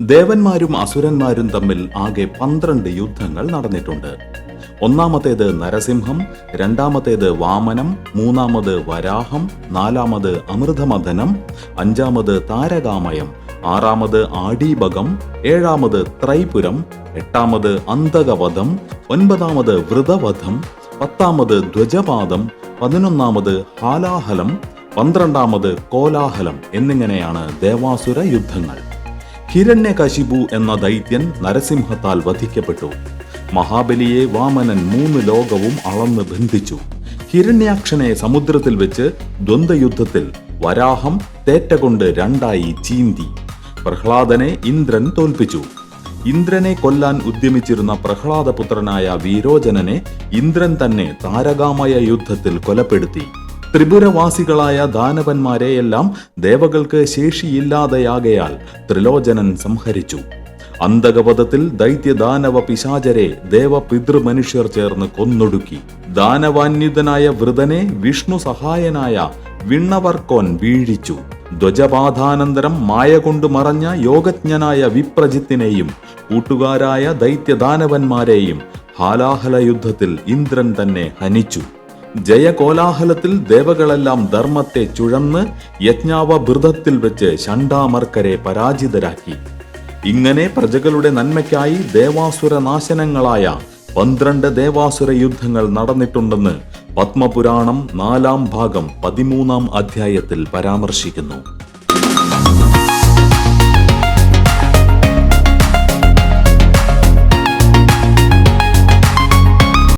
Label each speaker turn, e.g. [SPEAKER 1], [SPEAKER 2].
[SPEAKER 1] ദേവന്മാരും അസുരന്മാരും തമ്മിൽ ആകെ പന്ത്രണ്ട് യുദ്ധങ്ങൾ നടന്നിട്ടുണ്ട്. ഒന്നാമത്തേത് നരസിംഹം രണ്ടാമത്തേത് വാമനം മൂന്നാമത് വരാഹം നാലാമത് അമൃതമഥനം അഞ്ചാമത് താരകാമയം ആറാമത് ആഡീപകം ഏഴാമത് ത്രൈപുരം എട്ടാമത് അന്തകവധം ഒൻപതാമത് വ്രതവധം പത്താമത് ധ്വജപാദം പതിനൊന്നാമത് ഹാലാഹലം പന്ത്രണ്ടാമത് കോലാഹലം എന്നിങ്ങനെയാണ് ദേവാസുര യുദ്ധങ്ങൾ. ഹിരണ്യകശിപു എന്ന ദൈത്യൻ നരസിംഹത്താൽ വധിക്കപ്പെട്ടു. മഹാബലിയെ വാമനൻ മൂന്ന് ലോകവും അളന്ന് ബന്ധിച്ചു. ഹിരണ്യാക്ഷനെ സമുദ്രത്തിൽ വെച്ച് ദ്വന്ദ്വയുദ്ധത്തിൽ വരാഹം തേറ്റ കൊണ്ട് രണ്ടായി ചീന്തി. പ്രഹ്ലാദനെ ഇന്ദ്രൻ തോൽപ്പിച്ചു. ഇന്ദ്രനെ കൊല്ലാൻ ഉദ്യമിച്ചിരുന്ന പ്രഹ്ലാദപുത്രനായ വീരോചനനെ ഇന്ദ്രൻ തന്നെ താരകാമയ യുദ്ധത്തിൽ കൊലപ്പെടുത്തി. ത്രിപുരവാസികളായ ദാനവന്മാരെയെല്ലാം ദേവകൾക്ക് ശേഷിയില്ലാതെയാകയാൽ ത്രിലോചനൻ സംഹരിച്ചു. അന്തകപഥത്തിൽ ദൈത്യദാനവ പിശാചരെ ദേവപിതൃമനുഷ്യർ ചേർന്ന് കൊന്നൊടുക്കി. ദാനവാന്യുതനായ വൃതനെ വിഷ്ണു സഹായനായ വിണ്ണവർക്കോൻ വീഴിച്ചു. ധ്വജപാധാനന്തരം മായ കൊണ്ട് മറഞ്ഞ യോഗജ്ഞനായ വിപ്രജിത്തിനെയും കൂട്ടുകാരായ ദൈത്യദാനവന്മാരെയും ഹാലാഹല യുദ്ധത്തിൽ ഇന്ദ്രൻ തന്നെ ഹനിച്ചു. ജയകോലാഹലത്തിൽ ദേവകളെല്ലാം ധർമ്മത്തെ ചുഴന്ന് യജ്ഞാവഭൃതത്തിൽ വെച്ച് ശണ്ടാമർക്കരെ പരാജിതരാക്കി. ഇങ്ങനെ പ്രജകളുടെ നന്മയ്ക്കായി ദേവാസുര നാശനങ്ങളായ പന്ത്രണ്ട് ദേവാസുര യുദ്ധങ്ങൾ നടന്നിട്ടുണ്ടെന്ന് പത്മപുരാണം നാലാം ഭാഗം പതിമൂന്നാം അധ്യായത്തിൽ പരാമർശിക്കുന്നു.